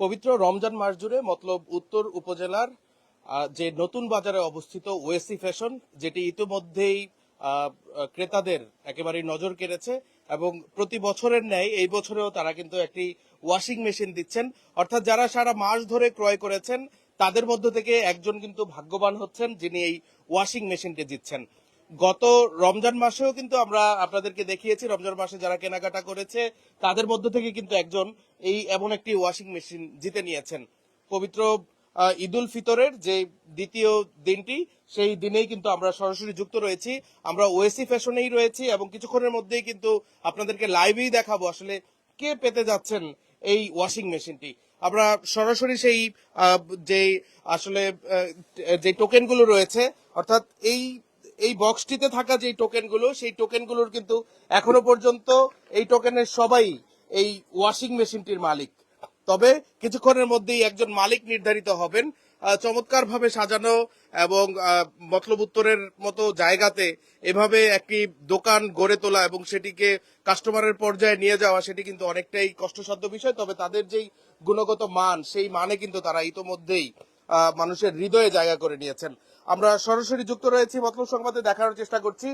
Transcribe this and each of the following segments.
পবিত্র রমজান মাস জুড়ে মতলব উত্তর উপজেলার যে নতুন বাজারে অবস্থিত ওয়েসি ফ্যাশন, যেটি ইতিমধ্যেই ক্রেতাদের একেবারেই নজর কেড়েছে এবং প্রতি বছরের ন্যায় এই বছরেও তারা কিন্তু একটি ওয়াশিং মেশিন দিচ্ছেন। অর্থাৎ যারা সারা মাস ধরে ক্রয় করেছেন, তাদের মধ্য থেকে একজন কিন্তু ভাগ্যবান হচ্ছেন যিনি এই ওয়াশিং মেশিনটি দিচ্ছেন। গত রমজান মাসেও কিন্তু আমরা আপনাদেরকে দেখিয়েছি, রমজান মাসে যারা কেনাকাটা করেছে, তাদের মধ্য থেকে কিন্তু একজন এই এমন একটি ওয়াশিং মেশিন জিতে নিয়েছেন। পবিত্র ঈদুল ফিতরের যে দ্বিতীয় দিনটি, সেই দিনেই কিন্তু আমরা সরাসরি যুক্ত রয়েছি। আমরা ওএসি ফ্যাশনেই রয়েছি এবং কিছুক্ষণের মধ্যেই কিন্তু আপনাদেরকে লাইভেই দেখাবো আসলে কে পেতে যাচ্ছেন এই ওয়াশিং মেশিনটি আমরা সরাসরি সেই যে আসলে যে টোকেনগুলো রয়েছে, অর্থাৎ এই এই বক্সটিতে থাকা যে টোকেনগুলো সেই টোকেনগুলোর কিন্তু এখনও পর্যন্ত এই টোকেনের সবাই এই ওয়াশিং মেশিনটির মালিক। তবে কিছুক্ষণের মধ্যেই একজন মালিক নির্ধারিত হবেন। চমৎকার ভাবে সাজানো এবং মতলব উত্তরের মতো জায়গাতে এভাবে একটি দোকান গড়ে তোলা এবং সেটিকে কাস্টমারের পর্যায়ে নিয়ে যাওয়া, সেটি কিন্তু অনেকটাই কষ্টসাধ্য বিষয়। তবে তাদের যেই গুণগত মান, সেই মানে কিন্তু তারা ইতোমধ্যেই মানুষের হৃদয়ে জায়গা করে নিয়েছেন। আমরা সরাসরি যুক্ত রয়েছি মতলব সংবাদে, দেখানোর চেষ্টা করছি।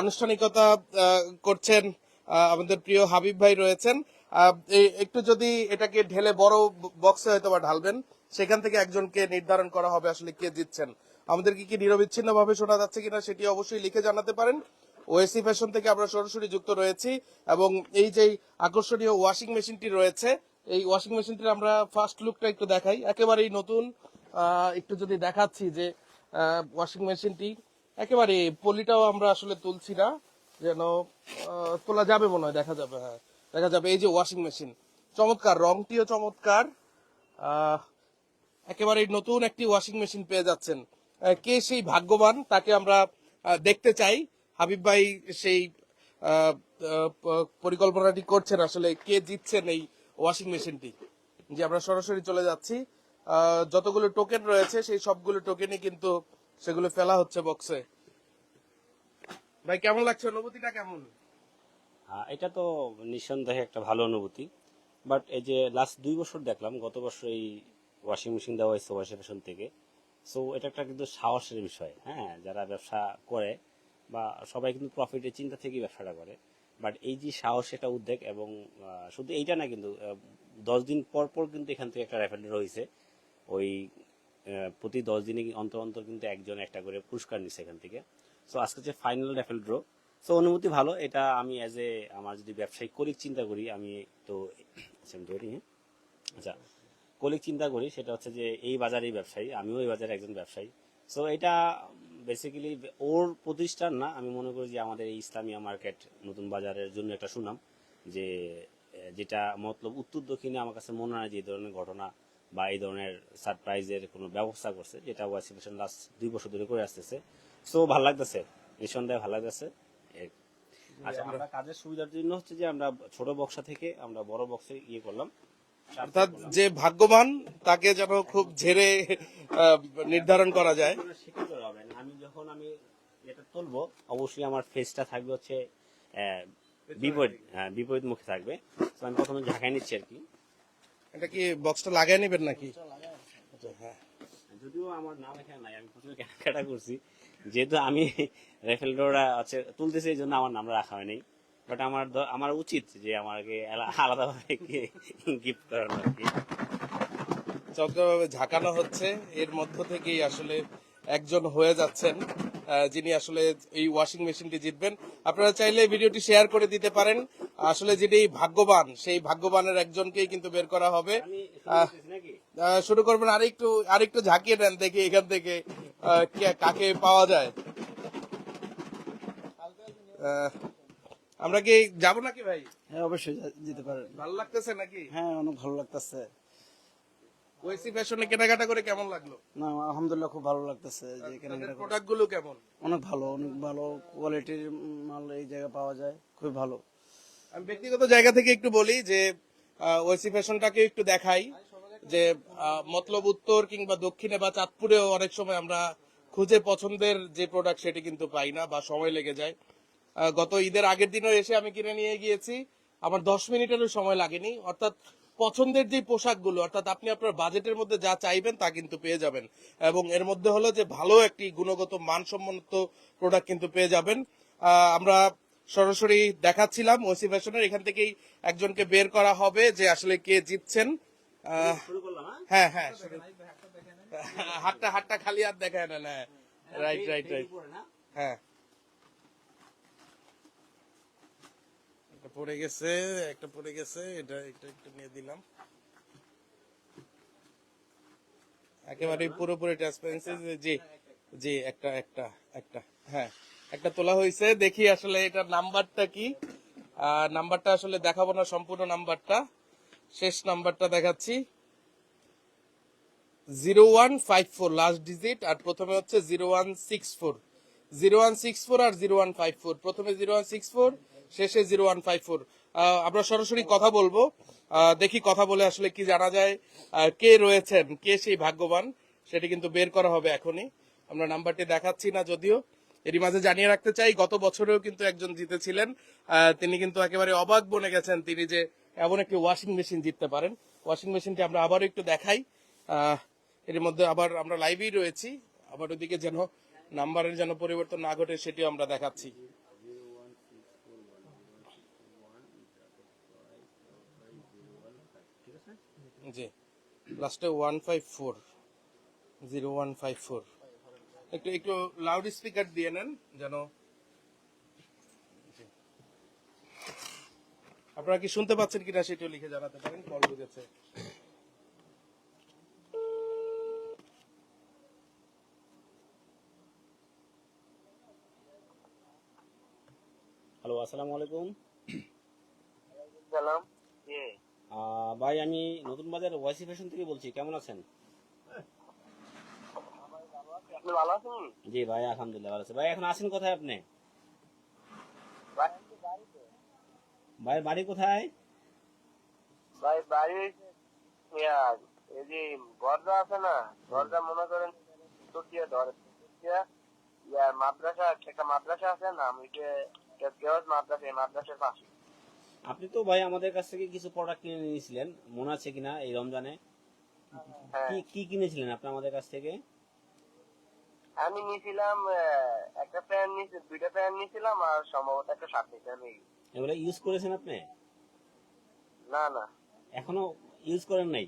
আনুষ্ঠানিকতা করছেন আমাদের প্রিয় হাবিব ভাই রয়েছেন। একটু যদি এটাকে ঢেলে বড় বক্সে হয়তো বা ঢালবেন, সেখান থেকে একজনকে নির্ধারণ করা হবে আসলে কে জিতছেন। আমাদের কি কি নিরবিচ্ছিন্ন ভাবে শোনা যাচ্ছে কিনা সেটি অবশ্যই লিখে জানাতে পারেন। ওএসি ফ্যাশন থেকে আমরা সরাসরি যুক্ত রয়েছি এবং এই যে আকর্ষণীয় ওয়াশিং মেশিনটি রয়েছে, এই ওয়াশিং মেশিনটির আমরা ফার্স্ট লুকটা একটু দেখাই। একেবারেই নতুন। একটু যদি দেখাচ্ছি যে ওয়াশিং মেশিনটি একেবারে পলিটাও আমরা আসলে তুলছি না, যেন তোলা যাবে মনে হয়, দেখা যাবে হ্যাঁ। দেখা যাবে, এই যে ওয়াশিং মেশিন চমৎকার, রংটিও চমৎকার। একেবারে নতুন একটি ওয়াশিং মেশিন পেয়ে যাচ্ছেন। কে সেই ভাগ্যবান, তাকে আমরা দেখতে চাই। হাবিব ভাই সেই পরিকল্পনাটি করছেন আসলে, কে জিতছেন এই ওয়াশিং মেশিনটি যে আমরা সরাসরি চলে যাচ্ছি। যতগুলো টোকেন রয়েছে, সেই সবগুলো টোকেনই কিন্তু সেগুলো ফেলা হচ্ছে বক্সে ভাই কেমন লাগছে? অনুভূতিটা কেমন? হ্যাঁ, এটা তো নিঃসন্দেহে একটা ভালো অনুভূতি। বাট এই যে লাস্ট দুই বছর দেখলাম গত বছর এই ওয়াশিং মেশিন দেওয়া হয়েছে ওয়াশিং মেশিন থেকে। সো এটা একটা কিন্তু সাহসের বিষয় হ্যাঁ? যারা ব্যবসা করে বা সবাই কিন্তু প্রফিটের চিন্তা থেকেই ব্যবসাটা করে। বাট এই যে সাহস এটা উদ্যোগ এবং শুধু এইটা না কিন্তু দশ দিন পর পর কিন্তু এখান থেকে একটা রেফারেন্ড রয়েছে। ওই প্রতি দশ দিনে অন্তর অন্তর কিন্তু একজন একটা করে পুরস্কার নিচ্ছে এখান থেকে। সো আজকে হচ্ছে ফাইনাল রেফেল ড্র সো অনুভূতি ভালো, এটা আমি অ্যাজ এ আমার যদি ব্যবসায়িক কলিক চিন্তা করি, আমি তো আচ্ছা ধরি হ্যাঁ? আচ্ছা কলিক চিন্তা করি, সেটা হচ্ছে যে এই বাজারেই ব্যবসায়ী, আমিও এই বাজারে একজন ব্যবসায়ী। সো এটা বেসিক্যালি ওর প্রতিষ্ঠান না, আমি মনে করি যে আমাদের এই ইসলামিয়া মার্কেট, নতুন বাজারের জন্য একটা সুনাম, যে যেটা মতলব উত্তর দক্ষিণে আমার কাছে মনে হয় যে ধরনের ঘটনা বা এই ধরনের সারপ্রাইজের কোনো ব্যবস্থা করছে যেটা ওয়াসিফিকেশন লাস্ট দুই বছর ধরে করে আসতেছে। সো ভালো লাগতেছে। নিঃসন্দেহে ভালো লাগতেছে। আচ্ছা আমরা কাজের সুবিধার জন্য হচ্ছে যে আমরা ছোট বক্সা থেকে আমরা বড় বক্সে ইয়ে করলাম। অর্থাৎ যে ভাগ্যবান তাকে যেন খুব ঝেড়ে নির্ধারণ করা যায়। আমি যখন আমি এটা তুলবো অবশ্যই আমার ফেসটা থাকবে হচ্ছে বিপরীত হ্যাঁ বিপরীত মুখে থাকবে। তো আমি প্রথমে ঝাঁকাই নিচ্ছি আর কি। এটা কি বক্সটা লাগিয়ে নেবেন নাকি? হ্যাঁ। যদিও আমার নাম এখানে নাই আমি প্রথমে কেনাকাটা করছি। যেহেতু আমি রেফেল ডোরা হচ্ছে তুলতেছি এই জন্য আমার নামটা রাখা হয়নি। বাট আমার আমার উচিত যে আমাকে আলাদাভাবে গিফট করানো আর কি। চক্রভাবে ঝাঁকানো হচ্ছে। এর মধ্য থেকেই আসলে একজন হয়ে যাচ্ছেন যিনি আসলে এই ওয়াশিং মেশিনটি জিতবেন। আপনারা চাইলে ভিডিওটি শেয়ার করে দিতে পারেন। আসলে যিনি ভাগ্যবান সেই ভাগ্যবানের একজনকেই কিন্তু বের করা হবে। শুরু করবেন আরেকটু আরেকটু ঝাঁকিয়ে নেন দেখি এখান থেকে কাকে পাওয়া যায়। আমরা কি যাব নাকি ভাই? হ্যাঁ অবশ্যই যেতে পারেন। ভালো লাগতেছে নাকি? হ্যাঁ অনেক ভালো লাগতেছে। ওয়েসি ফ্যাশনে কেনাকাটা করে কেমন লাগল? না আলহামদুলিল্লাহ খুব ভালো লাগতেছে যে কেনাকাটা করে। প্রোডাক্টগুলো কেমন? অনেক ভালো অনেক ভালো কোয়ালিটির মাল এই জায়গায় পাওয়া যায় খুব ভালো। আমি ব্যক্তিগত জায়গা থেকে একটু বলি যে ওয়েসি ফ্যাশনটাকে একটু দেখাই যে মতলব উত্তর কিংবা দক্ষিণে বা চাঁদপুরেও অনেক সময় আমরা খুঁজে পছন্দের যে প্রোডাক্ট সেটি কিন্তু পাই না বা সময় লেগে যায়। গত ঈদের আগের দিনও এসে আমি কিনে নিয়ে গিয়েছি। আমার দশ মিনিটেরও সময় লাগেনি। অর্থাৎ পছন্দের যে পোশাকগুলো, অর্থাৎ আপনি আপনার বাজেটের মধ্যে যা চাইবেন তা কিন্তু পেয়ে যাবেন। এবং এর মধ্যে হলো যে ভালো একটি গুণগত মানসম্মত প্রোডাক্ট কিন্তু পেয়ে যাবেন। আমরা সরাসরি দেখাচ্ছিলাম ওসি ফ্যাশনের। এখান থেকেই একজনকে বের করা হবে যে আসলে কে জিতছেন। হ্যাঁ? হ্যাঁ হ্যাঁ শুরু- হাতটা হাতটা খালি হাত দেখায় না না। রাইট রাইট রাইট হ্যাঁ। একটা পড়ে গেছে একটা পড়ে গেছে এটা একটু নিয়ে দিলাম। একেবারে পুরোপুরি ট্রান্সপারেন্সি জি জি একটা একটা একটা। হ্যাঁ। একটা তোলা হয়েছে, দেখি আসলে এটা নাম্বারটা কি। নাম্বারটা আসলে দেখাবো না, সম্পূর্ণ নাম্বারটা। শেষ নাম্বারটা দেখাচ্ছি। Zero one five four last digit আর প্রথমে হচ্ছে zero one six four. Zero one six four আর জিরো ওয়ান ফাইভ ফোর। প্রথমে জিরো ওয়ান সিক্স ফোর, শেষে জিরো ওয়ান ফাইভ ফোর। আমরা সরাসরি কথা বলব। দেখি কথা বলে আসলে কি জানা যায়। কে রয়েছেন? কে সেই ভাগ্যবান? সেটি কিন্তু বের করা হবে এখনই। আমরা নাম্বারটি দেখাচ্ছি না যদিও। এরই মাঝে জানিয়ে রাখতে চাই, গত বছরেও কিন্তু একজন জিতেছিলেন। তিনি কিন্তু একেবারে অবাক বনে গেছেন তিনি যে এমন একটি ওয়াশিং মেশিন জিততে পারেন। ওয়াশিং মেশিনটি আমরা আবারও একটু দেখাই। এর মধ্যে আবার আমরা লাইভেই রয়েছি। আবার ওদিকে যেন নাম্বারের যেন পরিবর্তন না ঘটে, সেটিও আমরা দেখাচ্ছি। জি। লাস্টে one five four zero one five four একটু একটু লাউড স্পিকার দিয়ে নেন যেন আপনারা কি শুনতে পাচ্ছেন কিনা সেটিও লিখে জানাতে পারেন কল বুঝেছে হ্যালো আসসালামু আলাইকুম। সালাম ভাই আমি নতুন বাজার ওয়াইসি ফ্যাশন থেকে বলছি কেমন আছেন? আপনি ভালো আছেন? জি ভাই আলহামদুলিল্লাহ ভালো আছে। ভাই এখন আছেন কোথায় আপনি? ভাই তো ভাই বাড়ি কোথায়? ভাই বাড়ি এই যে গর্দা আছে না গর্দা মনে করেন ধরে মাদ্রাসা একটা মাদ্রাসা আছে না আমি যে মাদ্রাসা এই মাদ্রাসার পাশে। আপনি তো ভাই আমাদের কাছ থেকে কিছু প্রোডাক্ট কিনে নিয়েছিলেন। মনে আছে কিনা এই রমজানে? হ্যাঁ। কি কি কিনেছিলেন আপনি আমাদের কাছ থেকে? আমি নিয়েছিলাম একটা প্যান্ট নিয়েছি দুইটা প্যান্ট নিয়েছিলাম আর সম্ভবত একটা শার্ট নিয়েছিলাম এই। এগুলো ইউজ করেছেন আপনি? না না। এখনও ইউজ করেন নাই?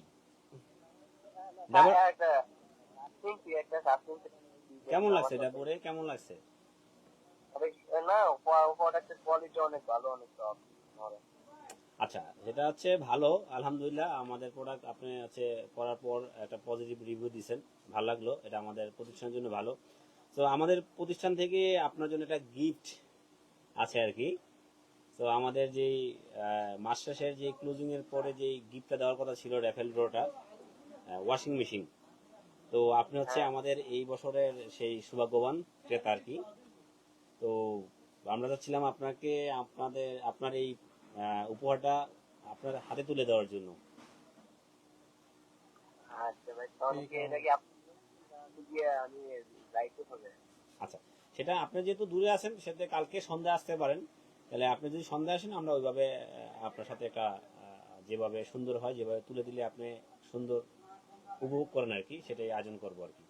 কেমন লাগছে এটা পরে? কেমন লাগছে? না প্রোডাক্টের কোয়ালিটি অনেক ভালো অনেক সফট আচ্ছা যেটা হচ্ছে ভালো আলহামদুলিল্লাহ। আমাদের প্রোডাক্ট আপনি হচ্ছে করার পর একটা পজিটিভ রিভিউ দিয়েছেন ভালো লাগল এটা আমাদের প্রতিষ্ঠানের জন্য ভালো। তো আমাদের প্রতিষ্ঠান থেকে আপনার জন্য একটা গিফট আছে আর কি। তো আমাদের যেই মাস শেষের যে ক্লোজিং এর পরে যে গিফটটা দেওয়ার কথা ছিল র্যাফেল ড্রটা ওয়াশিং মেশিন তো আপনি হচ্ছে আমাদের এই বছরের সেই সৌভাগ্যবান ক্রেতা আর কি। তো আমরা চাচ্ছিলাম আপনাকে আপনাদের আপনার এই উপহারটা আপনার হাতে তুলে দেওয়ার জন্য। আচ্ছা আচ্ছা সেটা আপনি যেহেতু দূরে আছেন সেটা কালকে সন্ধ্যা আসতে পারেন। তাহলে আপনি যদি সন্ধ্যা আসেন আমরা ওইভাবে আপনার সাথে একটা যেভাবে সুন্দর হয় যেভাবে তুলে দিলে আপনি সুন্দর উপভোগ করেন আর কি সেটাই আয়োজন করব আর কি।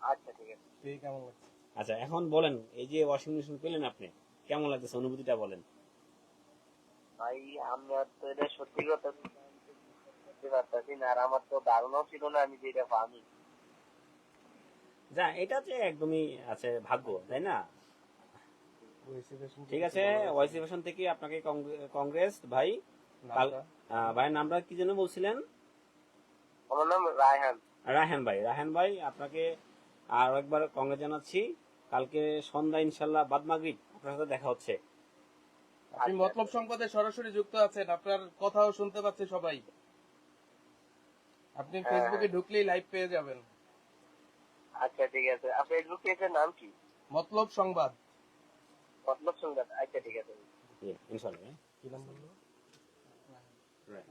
আচ্ছা ঠিক আছে। ঠিক কেমন লাগছে? আচ্ছা এখন বলেন এই যে ওয়াশিং মেশিন পেলেন আপনি কেমন লাগতেছে? অনুভূতিটা বলেন। ভাই আমরা তো এটা সত্যি কথা করতে পারতাছি না আর আমার তো ধারণাও ছিল না আমি যে এটা পামি যা এটা যে একদমই আছে ভাগ্য তাই না? ঠিক আছে ওয়াইসি ফ্যাশন থেকে আপনাকে কংগ্রেস ভাই ভাইয়ের নামটা কি যেন বলছিলেন? আমার নাম রায়হান। রাহেন ভাই রাহেন ভাই আপনাকে আর একবার কংগ্রেস জানাচ্ছি। কালকে সন্ধ্যা ইনশাল্লাহ বাদ মাগরিব আপনার সাথে দেখা হচ্ছে। আপনি মতলব সংবাদে সরাসরি যুক্ত আছেন আপনার কথাও শুনতে পাচ্ছে সবাই। আপনি ফেসবুকে ঢুকলেই লাইভ পেয়ে যাবেন। আচ্ছা ঠিক আছে। আর ফেসবুক পেজের নাম কি? মতলব সংবাদ। মতলব সংবাদ আচ্ছা ঠিক আছে। জি, ইনশাল্লাহ হ্যাঁ।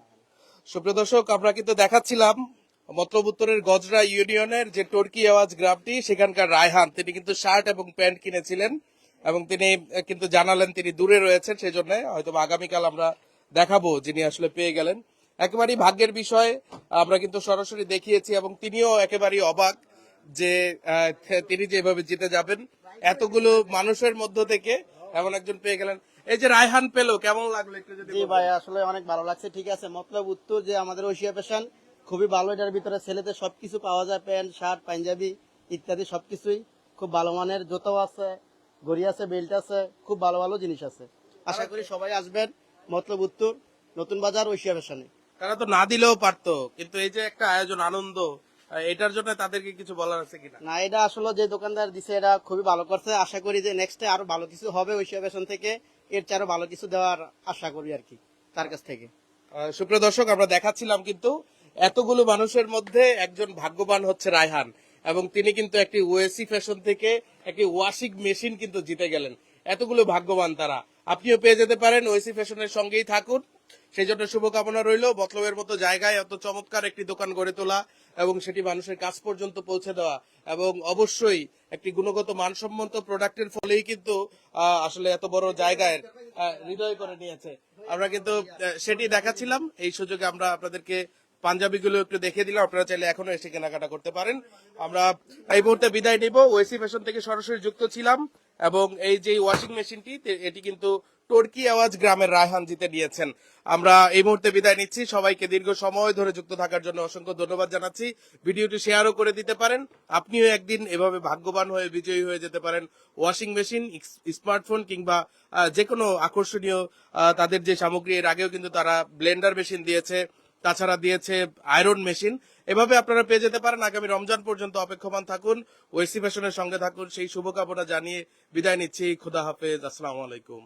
সুপ্রিয় দর্শক আমরা কিন্তু দেখাচ্ছিলাম মতলব উত্তরের গজরা ইউনিয়নের যে টর্কি আওয়াজ গ্রামটি সেখানকার রায়হান। তিনি কিন্তু শার্ট এবং প্যান্ট কিনেছিলেন। এবং তিনি কিন্তু জানালেন তিনি দূরে রয়েছেন সেই জন্য হয়তো আগামীকাল আমরা দেখাবো যিনি আসলে পেয়ে গেলেন। একেবারেই ভাগ্যের বিষয় আমরা কিন্তু সরাসরি দেখিয়েছি এবং তিনিও একেবারেই অবাক যে তিনি যেভাবে জিতে যাবেন এতগুলো মানুষের মধ্য থেকে এমন একজন পেয়ে গেলেন। এই যে রায়হান পেল কেমন লাগল একটু যদি জি ভাই আসলে অনেক ভালো লাগছে ঠিক আছে। মতলব উত্তর যে আমাদের ওশিয়া পেশান খুবই ভালো এটার ভিতরে ছেলেদের সবকিছু পাওয়া যায় প্যান্ট শার্ট পাঞ্জাবি ইত্যাদি সবকিছুই খুব ভালো মানের জুতো আছে ঘড়ি আছে বেল্ট আছে খুব ভালো ভালো জিনিস আছে। আশা করি সবাই আসবেন মতলব উত্তর নতুন বাজার ওশিয়া পেশানে তারা তো না দিলেও পারতো কিন্তু এই যে একটা আয়োজন আনন্দ এটার জন্য তাদেরকে কিছু বলার আছে কিনা? না এটা আসলে যে দোকানদার দিছে এটা খুবই ভালো করছে। আশা করি যে নেক্সটে আরও ভালো কিছু হবে ওশিয়া পেশন থেকে। এর চেয়ে আরও ভালো কিছু দেওয়ার আশা করি আর কি তার কাছ থেকে। সুপ্রিয় দর্শক আমরা দেখাচ্ছিলাম কিন্তু এতগুলো মানুষের মধ্যে একজন ভাগ্যবান হচ্ছে রায়হান। এবং তিনি কিন্তু একটি ওয়েসি ফ্যাশন থেকে একটি ওয়াশিং মেশিন কিন্তু জিতে গেলেন। এতগুলো ভাগ্যবান তারা। আপনিও পেয়ে যেতে পারেন ওয়েসি ফ্যাশনের সঙ্গেই থাকুন। সেই জন্য শুভকামনা রইল। মতলবের মতো জায়গায় এত চমৎকার একটি দোকান গড়ে তোলা এবং সেটি মানুষের কাছ পর্যন্ত পৌঁছে দেওয়া এবং অবশ্যই একটি গুণগত মানসম্মত প্রোডাক্টের ফলেই কিন্তু আসলে এত বড় জায়গায় হৃদয় করে নিয়েছে। আমরা কিন্তু সেটি দেখাচ্ছিলাম। এই সুযোগে আমরা আপনাদেরকে পাঞ্জাবি গুলো একটু দেখিয়ে দিলাম, আপনারা চাইলে এখনও এসে কেনাকাটা করতে পারেন। আমরা এই মুহূর্তে বিদায় নিব, ওয়েসি ফ্যাশন থেকে সরাসরি যুক্ত ছিলাম, এবং এই যে ওয়াশিং মেশিনটি এটি কিন্তু টর্কি আওয়াজ গ্রামের রায়হান জিতে নিয়েছেন। আমরা এই মুহূর্তে বিদায় নিচ্ছি, সবাইকে দীর্ঘ সময় ধরে যুক্ত থাকার জন্য অসংখ্য ধন্যবাদ জানাচ্ছি। ভিডিওটি শেয়ারও করে দিতে পারেন, আপনিও একদিন এভাবে ভাগ্যবান হয়ে বিজয়ী হয়ে যেতে পারেন। ওয়াশিং মেশিন স্মার্টফোন কিংবা যে কোনো আকর্ষণীয় তাদের যে সামগ্রী, এর আগেও কিন্তু তারা ব্লেন্ডার মেশিন দিয়েছে। তাছাড়া দিয়েছে আয়রন মেশিন এভাবে আপনারা পেয়ে যেতে পারেন। আগামী রমজান পর্যন্ত অপেক্ষমান থাকুন। ওয়েসি ফ্যাশনের সঙ্গে থাকুন। সেই শুভকামনা জানিয়ে বিদায় নিচ্ছি। খুদা হাফেজ। আসসালামু আলাইকুম।